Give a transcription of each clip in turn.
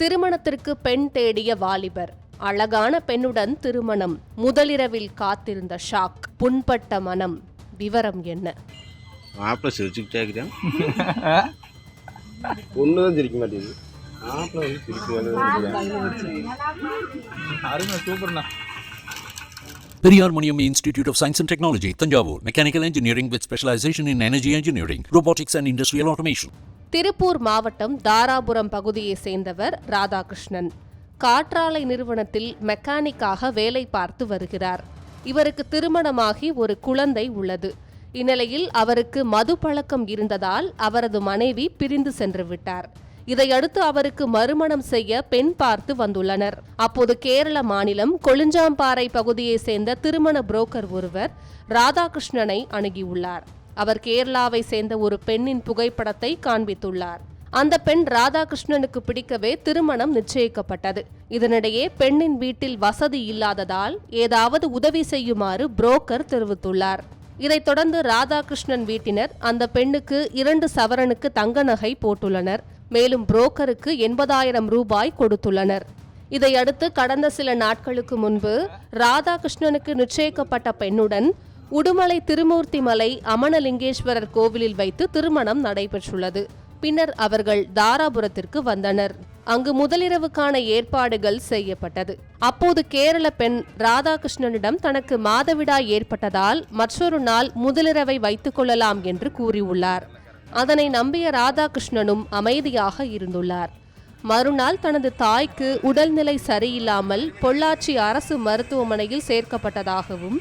திருமணத்திற்கு பெண் தேடிய வாலிபர் அழகான பெண்ணுடன் திருமணம் முதலிரவில் காத்திருந்த ஷாக் புண்பட்ட மனம் விவரம் என்ன மாப்பிள்ளை சிரிச்சுக்கிட்டே இருக்கிறேன் ஒன்று தான் சிரிக்க மாட்டேங்குது மாப்பிள்ளை வந்து சிரிக்க அருமை சூப்பர்ண்ணா Periyar Maniam Institute of Science and Technology, Tanjavur. Mechanical engineering with specialization in energy engineering, robotics and industrial automation. Tiruppur மாவட்டம் தாராபுரம் பகுதியை சேர்ந்தவர் ராதாகிருஷ்ணன். காற்றாலை நிறுவனத்தில் மெக்கானிக்காக வேலை பார்த்து வருகிறார். இவருக்கு திருமணமாகி ஒரு குழந்தை உள்ளது. இந்நிலையில் அவருக்கு மது பழக்கம் இருந்ததால் அவரது மனைவி பிரிந்து சென்று விட்டார். இதையடுத்து அவருக்கு மறுமணம் செய்ய பெண் பார்த்து வந்துள்ளனர். அப்போது கேரள மாநிலம் கொளிஞ்சாம்பாறை பகுதியை சேர்ந்த திருமண புரோக்கர் ஒருவர் ராதாகிருஷ்ணனை அணுகியுள்ளார். அவர் கேரளாவை சேர்ந்த ஒரு பெண்ணின் புகைப்படத்தை காண்பித்துள்ளார். அந்த பெண் ராதாகிருஷ்ணனுக்கு பிடிக்கவே திருமணம் நிச்சயிக்கப்பட்டது. இதனிடையே பெண்ணின் வீட்டில் வசதி இல்லாததால் ஏதாவது உதவி செய்யுமாறு புரோக்கர் தெரிவித்துள்ளார். இதைத் தொடர்ந்து ராதாகிருஷ்ணன் வீட்டினர் அந்த பெண்ணுக்கு இரண்டு சவரனுக்கு தங்க நகை போட்டுள்ளனர். மேலும் புரோக்கருக்கு எண்பதாயிரம் ரூபாய் கொடுத்துள்ளனர். இதையடுத்து கடந்த சில நாட்களுக்கு முன்பு ராதாகிருஷ்ணனுக்கு நிச்சயிக்கப்பட்ட பெண்ணுடன் உடுமலை திருமூர்த்தி மலை அமனலிங்கேஸ்வரர் கோவிலில் வைத்து திருமணம் நடைபெற்றுள்ளது. பின்னர் அவர்கள் தாராபுரத்திற்கு வந்தனர். அங்கு முதலிரவுக்கான ஏற்பாடுகள் செய்யப்பட்டது. அப்போது கேரள பெண் ராதாகிருஷ்ணனிடம் தனக்கு மாதவிடா ஏற்பட்டதால் மற்றொரு நாள் முதலிரவை வைத்துக் கொள்ளலாம் என்று கூறியுள்ளார். அதனை நம்பிய ராதாகிருஷ்ணனும் அமைதியாக இருந்துள்ளார். மறுநாள் தனது தாய்க்கு உடல்நிலை சரியில்லாமல் பொள்ளாச்சி அரசு மருத்துவமனையில் சேர்க்கப்பட்டதாகவும்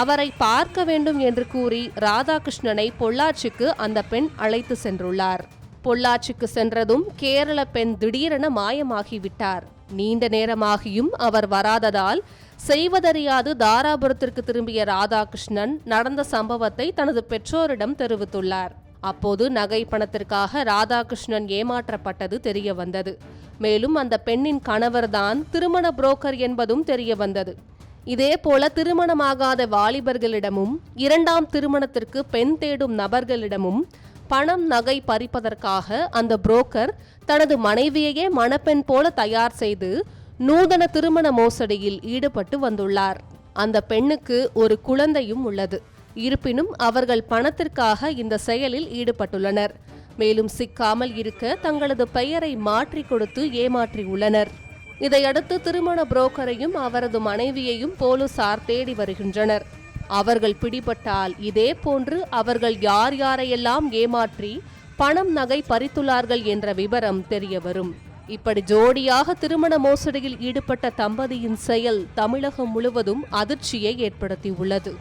அவரை பார்க்க வேண்டும் என்று கூறி ராதாகிருஷ்ணனை பொள்ளாச்சிக்கு அந்த பெண் அழைத்து சென்றுள்ளார். பொள்ளாச்சிக்கு சென்றதும் கேரள பெண் திடீரென மாயமாகிவிட்டார். நீண்ட நேரமாகியும் அவர் வராததால் செய்வதறியாது தாராபுரத்திற்கு திரும்பிய ராதாகிருஷ்ணன் நடந்த சம்பவத்தை தனது பெற்றோரிடம் தெரிவித்துள்ளார். அப்போது நகை பணத்திற்காக ராதாகிருஷ்ணன் ஏமாற்றப்பட்டது தெரிய வந்தது மேலும் அந்த பெண்ணின் கணவர்தான் திருமண புரோக்கர் என்பதும் தெரிய வந்தது இதேபோல திருமணமாகாத வாலிபர்களிடமும் இரண்டாம் திருமணத்திற்கு பெண் தேடும் நபர்களிடமும் பணம் நகை பறிப்பதற்காக அந்த புரோக்கர் தனது மனைவியையே மணப்பெண் போல தயார் செய்து நூதன திருமண மோசடியில் ஈடுபட்டு வந்துள்ளார். அந்த பெண்ணுக்கு ஒரு குழந்தையும் உள்ளது. இருப்பினும் அவர்கள் பணத்திற்காக இந்த செயலில் ஈடுபட்டுள்ளனர். மேலும் சிக்காமல் இருக்க தங்களது பெயரை மாற்றிக் கொடுத்து ஏமாற்றியுள்ளனர். இதையடுத்து திருமண புரோக்கரையும் அவரது மனைவியையும் போலீசார் தேடி வருகின்றனர். அவர்கள் பிடிபட்டால் இதே போன்று அவர்கள் யார் யாரையெல்லாம் ஏமாற்றி பணம் நகை பறித்துள்ளார்கள் என்ற விவரம் தெரியவரும் இப்படி ஜோடியாக திருமண மோசடியில் ஈடுபட்ட தம்பதியின் செயல் தமிழகம் முழுவதும் அதிர்ச்சியை ஏற்படுத்தியுள்ளது.